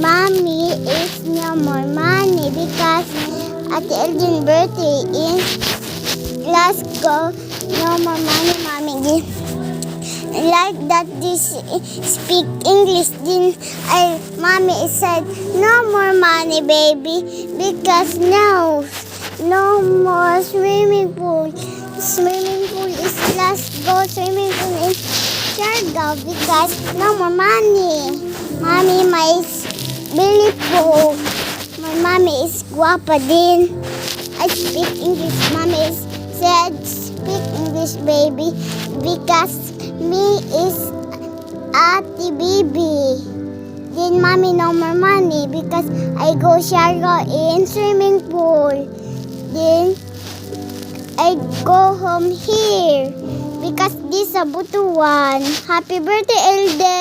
mommy is no more money because at Elgin birthday in Glasgow, no more money, mommy. Like that, this speak English. Then I, mommy said, no more money, baby, because no, no more swimming pool. Swimming pool is Glasgow. Swimming pool is Siargao because no more money. Billy po. My mommy is guapa din. I speak English. Mommy is said speak English, baby, because me is Ate Bibi. Then mommy no more money because I go Siargao in swimming pool. Then I go home here because this a butuan. Happy birthday, Elden!